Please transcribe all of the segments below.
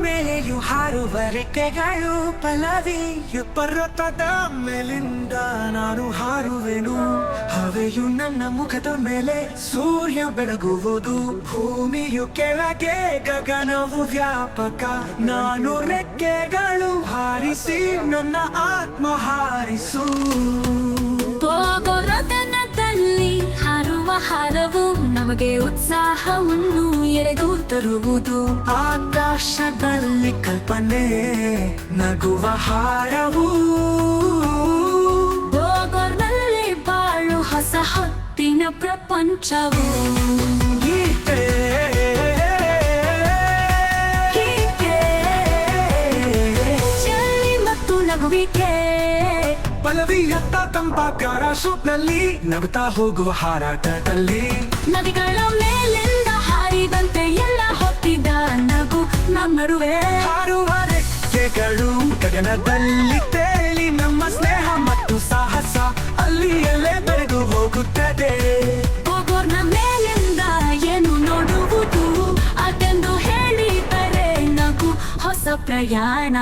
ಮೇಲೆಯು ಹಾರುವ ರೆಕ್ಕೆಗಳು ಪಲ್ಲವಿಯು ಪರ್ವತದ ಮೇಲಿಂದ ನಾನು ಹಾರುವೆನು. ಹವೆಯು ನನ್ನ ಮುಖದ ಮೇಲೆ ಸೂರ್ಯ ಬೆಳಗುವುದು. ಭೂಮಿಯು ಕೆಳಗೆ ಗಗನವು ವ್ಯಾಪಕ. ನಾನು ರೆಕ್ಕೆಗಳು ಹಾರಿಸಿ ನನ್ನ ಆತ್ಮ ಹಾರಿಸು. ಹೋಗೋರತನದಲ್ಲಿ ಹಾರುವ ಹಾರವು ನಮಗೆ ಉತ್ಸಾಹವನ್ನು ಎರೆದು ತರುವುದು. ಆಕಾಶದಲ್ಲಿ ಕಲ್ಪನೆ ನಗುವ ಹಾರವು. ಹೋಗೋರ್ನಲ್ಲಿ ಬಾಳು ಹೊಸ ಹೊತ್ತಿನ ಪ್ರಪಂಚವು. ಗೀತೆ ಗೀತೆ ಚಳಿ ಮತ್ತು ನಗುವಿಕೆ ಪಲ್ಲವಿಯತ್ತ ತಂಪಾಕಾರ ಸೂಪ್ನಲ್ಲಿ ನಗುತ್ತಾ ಹೋಗುವ ಹಾರಾಟದಲ್ಲಿ. ನದಿಗಳ ಮೇಲಿಂದ ಹಾರಿದಂತೆ ಎಲ್ಲ ಹೊತ್ತಿದ ನಗು ನಮ್ಮ ನಡುವೆ. ಹಾರುವ ರೆಕ್ಕೆಗಳು ಗಗನದಲ್ಲಿ ತೇಲಿ ನಮ್ಮ ಸ್ನೇಹ ಮತ್ತು ಸಾಹಸ ಅಲ್ಲಿ ಎಲ್ಲೇ ಬೆಳೆದು ಹೋಗುತ್ತದೆ. ಹೋಗೋರ್ನ ಮೇಲಿಂದ ಏನು ನೋಡುವುದು? ಅದೆಂದು ಹೇಳಿದರೆ ನಗು ಹೊಸ ಪ್ರಯಾಣ.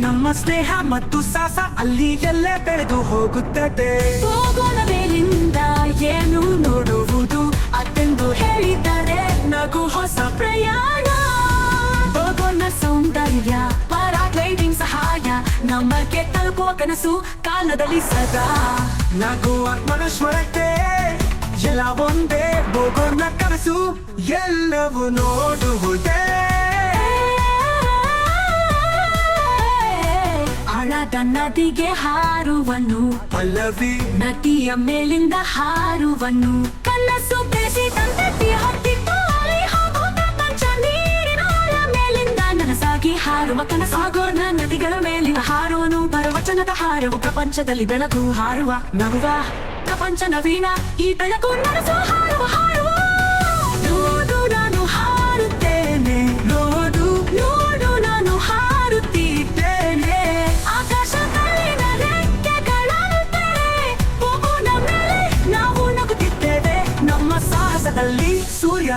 ನಮ್ಮ ಸ್ನೇಹ ಮತ್ತು ಸಾಸ ಅಲ್ಲಿ ಎಲ್ಲೇ ಬೆಳೆದು ಹೋಗುತ್ತದೆ. ಹೋಗೋಣ ಮೇಲಿಂದ ಏನು ನೋಡುವುದು? ಅದೆಂದು ಹೇಳಿದರೆ ನಗು ಹೊಸ ಪ್ರಯಾಣ. ಹೋಗೋಣ ಸೌಂದರ್ಯ ಪ್ಯಾರಾಗ್ಲೈಡಿಂಗ್ ಸಹಾಯ ನಮಗೆ ತಲುಪುವ ಕನಸು ಕಾಲದಲ್ಲಿ ಸದಾ. ನಗು ಆತ್ಮನಶ್ವರಕ್ಕೆ ಎಲ್ಲ ಒಂದೇ ಹೋಗೋಣ ಕನಸು ಎಲ್ಲವೂ ನೋಡುವುದೇ. ಆಳದ ನದಿಗೆ ಹಾರುವನು. ಪಲ್ಲವಿ. ನದಿಯ ಮೇಲಿಂದ ಹಾರುವನು. ಕನಸು ಬೆಳೆಸಿದಂತೆ ಹೊತ್ತಿತ್ತು ಮೇಲಿಂದ ನನಸಾಗಿ ಹಾರುವ ಕನಸಾಗೋಣ ನದಿಗಳ ಮೇಲಿನ ಹಾರುವನು ಪರವಚನದ ಹಾರವು. ಪ್ರಪಂಚದಲ್ಲಿ ಬೆಳಕು ಹಾರುವ ನಗುವ ಪ್ರಪಂಚ ನವೀನ. ಈ ಬೆಳಕು ನನಸು ಹಾರುವ ಹಾರುವ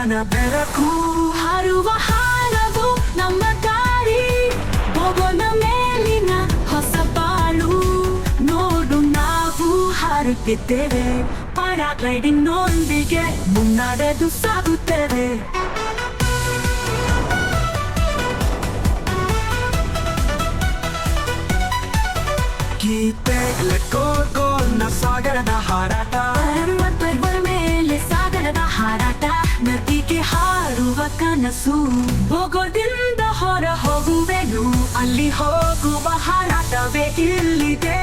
ಸೂರ್ಯನ ಬೆಳಕು. ಹಾರುವ ಹಾರವು ನಮ್ಮ ದಾರಿ ಬೊಗನ ಮೇಲಿನ ಹೊಸ ಬಾಳು ನೋಡು ನಾವು ಹಾರುತ್ತಿದ್ದೇವೆ. ಪ್ಯಾರಾಗ್ಲೈಡಿಂಗ್ ನೊಂದಿಗೆ ಮುನ್ನಡೆದು ಸಾಗುತ್ತೇವೆ. ಗೀತೆ ಗೋಲ್ನ ಕನಸು ಹೋಗೋದಿಂದ ಹೊರ ಹೋಗುವೆನು ಅಲ್ಲಿ ಹೋಗುವ ಹಾರಾಟವೇ ಇಲ್ಲಿದೆ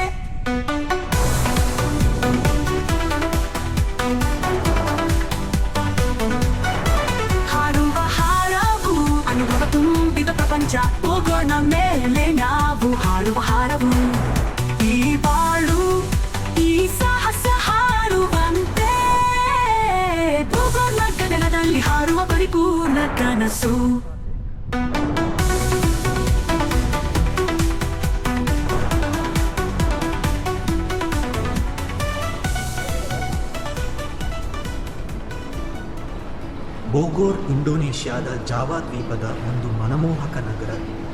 ಹಾರುವ ಹಾರವು ಅನುಭವ ತುಂಬಿದ ಪ್ರಪಂಚ ಹೋಗೋಣ ಮೇಲೆ ನಾವು ಹಾರುವ ಬೋಗೋರ್ ಇಂಡೋನೇಷ್ಯಾದ ಜಾವಾ ದ್ವೀಪದ ಒಂದು ಮನಮೋಹಕ ನಗರ,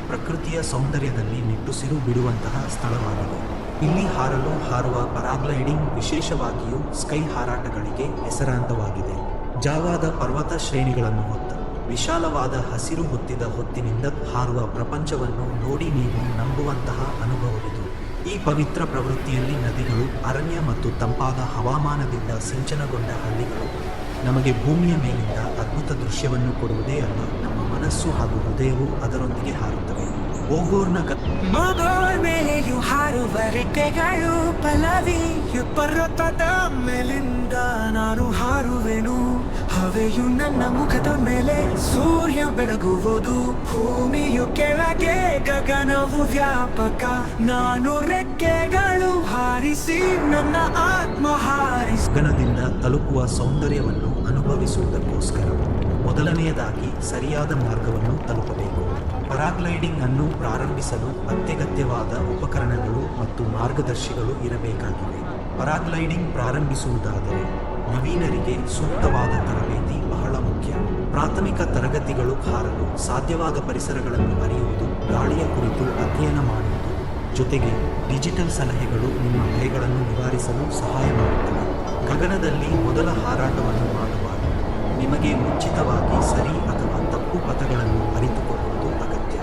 ಪ್ರಕೃತಿಯ ಸೌಂದರ್ಯದಲ್ಲಿ ನಿಟ್ಟುಸಿರು ಬಿಡುವಂತಹ ಸ್ಥಳವಾಗಿದೆ. ಇಲ್ಲಿ ಹಾರಲು ಹಾರುವ ಪರಾಗ್ಲೈಡಿಂಗ್ ವಿಶೇಷವಾಗಿಯೂ ಸ್ಕೈ ಹಾರಾಟಗಳಿಗೆ ಹೆಸರಾಂತವಾಗಿದೆ. ಜಾವಾದ ಪರ್ವತ ಶ್ರೇಣಿಗಳನ್ನು ಹೊತ್ತ ವಿಶಾಲವಾದ ಹಸಿರು ಹೊತ್ತಿದ ಹೊತ್ತಿನಿಂದ ಹಾರುವ ಪ್ರಪಂಚವನ್ನು ನೋಡಿ ನೀವು ನಂಬುವಂತಹ ಅನುಭವವಿದು. ಈ ಪವಿತ್ರ ಪ್ರವೃತ್ತಿಯಲ್ಲಿ ನದಿಗಳು, ಅರಣ್ಯ ಮತ್ತು ತಂಪಾದ ಹವಾಮಾನದಿಂದ ಸಿಂಚನಗೊಂಡ ಹಳ್ಳಿಗಳು. ನಮಗೆ ಭೂಮಿಯ ಮೇಲಿಂದ ಅದ್ಭುತ ದೃಶ್ಯವನ್ನು ಕೊಡುವುದೇ ಅಲ್ಲ, ನಮ್ಮ ಮನಸ್ಸು ಹಾಗೂ ಹೃದಯವು ಅದರೊಂದಿಗೆ ಹಾರುತ್ತವೆ. ಓಗೋರ್ನ ಮೇಲೆಯು ಹಾರುವ ರೆಕ್ಕೆಗಳು ಪಲವಿ ಪರ್ವತದ ಮೇಲಿಂದ ನಾನು ಹಾರುವೆನು. ಹವೆಯು ನನ್ನ ಮುಖದ ಮೇಲೆ ಸೂರ್ಯ ಬೆಳಗುವುದು. ಭೂಮಿಯು ಕೆಳಗೆ ಗಗನವು ವ್ಯಾಪಕ. ನಾನು ರೆಕ್ಕೆಗಳು ಹಾರಿಸಿ ನನ್ನ ಆತ್ಮ ಹಾರಿಸಿ. ಗಗನದಿಂದ ತಲುಪುವ ಸೌಂದರ್ಯವನ್ನು ಅನುಭವಿಸುವುದಕ್ಕೋಸ್ಕರ ಮೊದಲನೆಯದಾಗಿ ಸರಿಯಾದ ಮಾರ್ಗವನ್ನು ತಲುಪಬೇಕು. ಪರಾಗ್ಲೈಡಿಂಗ್ ಅನ್ನು ಪ್ರಾರಂಭಿಸಲು ಅತ್ಯಗತ್ಯವಾದ ಉಪಕರಣಗಳು ಮತ್ತು ಮಾರ್ಗದರ್ಶಿಗಳು ಇರಬೇಕಾಗಿವೆ ಪರಾಗ್ಲೈಡಿಂಗ್ ಪ್ರಾರಂಭಿಸುವುದಾದರೆ ನವೀನರಿಗೆ ಸೂಕ್ತವಾದ ತರಬೇತಿ ಬಹಳ ಮುಖ್ಯ. ಪ್ರಾಥಮಿಕ ತರಗತಿಗಳು ಹಾರಲು ಸಾಧ್ಯವಾದ ಪರಿಸರಗಳನ್ನು ಅರಿಯುವುದು, ಗಾಳಿಯ ಕುರಿತು ಅಧ್ಯಯನ ಮಾಡುವುದು. ಜೊತೆಗೆ ಡಿಜಿಟಲ್ ಸಲಹೆಗಳು ನಿಮ್ಮ ಭಯಗಳನ್ನು ನಿವಾರಿಸಲು ಸಹಾಯ ಮಾಡುತ್ತವೆ. ಗಗನದಲ್ಲಿ ಮೊದಲ ಹಾರಾಟವನ್ನು ಮಾಡುವಾಗ ನಿಮಗೆ ಮುಂಚಿತವಾಗಿ ಸರಿ ಅಥವಾ ತಪ್ಪು ಪಥಗಳನ್ನು ಅರಿತುಕೊಳ್ಳುವುದು ಅಗತ್ಯ.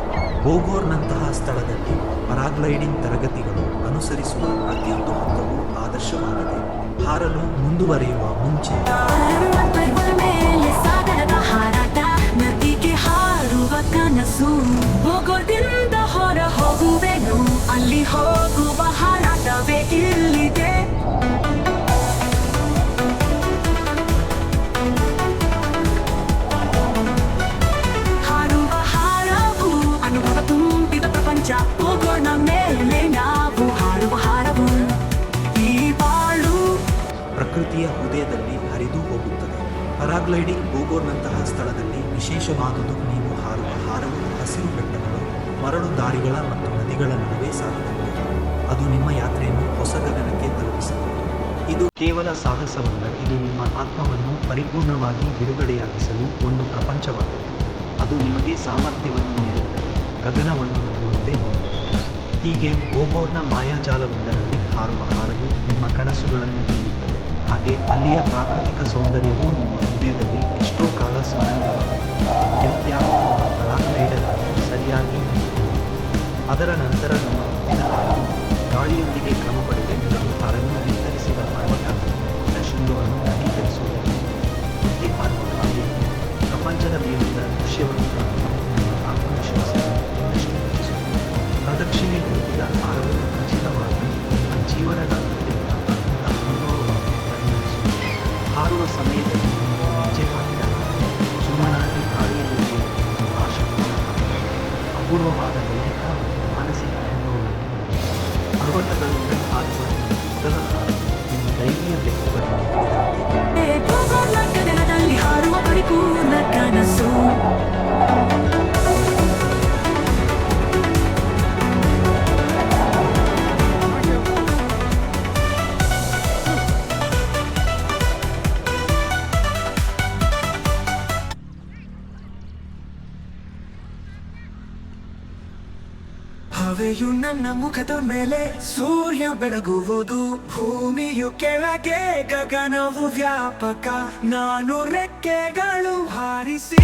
ಬೋಗೋರ್ನಂತಹ ಸ್ಥಳದಲ್ಲಿ ಪರಾಗ್ಲೈಡಿಂಗ್ ತರಗತಿಗಳು ಅನುಸರಿಸುವ ಪ್ರತಿಯೊಂದು ಹಂತವೂ ಆದರ್ಶವಾಗಿದೆ. ಹಾರಲು ಮುಂದುವರಿಯುವ ಮುಂಚೆ. ಹೊರ ಪ್ರಪಂಚ ಹೋಗೋಣ ಮೇಲೆ ನಾವು ಹಾರುವ ಹಾರವು ಪ್ರಕೃತಿಯ ಹೃದಯದಲ್ಲಿ ಹರಿದು ಹೋಗುತ್ತದೆ. ಪರಾಗ್ಲೈಡಿಂಗ್ ಬೋಗೋರ್ನಂತಹ ಸ್ಥಳದಲ್ಲಿ ವಿಶೇಷವಾದುದು ನೀವು ಹಾರುವ ಹಾರವು ಹಸಿರು ಬೆಟ್ಟಗಳು, ಮರಳು ದಾರಿಗಳ ಮತ್ತು ನದಿಗಳ ನಡುವೆ ಸಾಗುತ್ತದೆ ಅದು ನಿಮ್ಮ ಯಾತ್ರೆಯನ್ನು ಹೊಸ ಗಗನಕ್ಕೆ ತಲುಪಿಸಬಹುದು. ಇದು ಕೇವಲ ಸಾಹಸವಲ್ಲ, ಇದು ನಿಮ್ಮ ಆತ್ಮವನ್ನು ಪರಿಪೂರ್ಣವಾಗಿ ಬಿಡುಗಡೆಯಾಗಿಸಲು ಒಂದು ಪ್ರಪಂಚವಾಗಿದೆ. ಅದು ನಿಮಗೆ ಸಾಮರ್ಥ್ಯವನ್ನು ನೀಡುತ್ತದೆ, ಗಗನವನ್ನು ನೋಡುವಂತೆ ಹೀಗೆ ಗೋಬೋರ್ನ ಮಾಯಾಜಾಲವೊಂದರಲ್ಲಿ ಹಾರುವ ಹಾರವು ನಿಮ್ಮ ಕನಸುಗಳನ್ನು ಹಾಗೆ ಅಲ್ಲಿಯ ಪ್ರಾಕೃತಿಕ ಸೌಂದರ್ಯವು ನಿಮ್ಮ ಹೃದಯದಲ್ಲಿ ಎಷ್ಟೋ ಕಾಲ ಸ್ಮರಣೀಯವಾಗಿದೆ ಪರಾಗ್ಲೈಡರ್ ಸರಿಯಾಗಿ. ಅದರ ನಂತರ ನಮ್ಮ ನೀಡುತ್ತದೆ. ಪರ್ವತಗಳಿಂದ ಹಾರುವ ಈ ಮೊದಲ ಹಾರು ನಿಮ್ಮ ನನ್ನ ಮುಖದ ಮೇಲೆ ಸೂರ್ಯ ಬೆಳಗುವುದು. ಭೂಮಿಯು ಕೆಳಗೆ ಗಗನವು ವ್ಯಾಪಕ. ನಾನು ರೆಕ್ಕೆಗಳು ಹಾರಿಸಿ.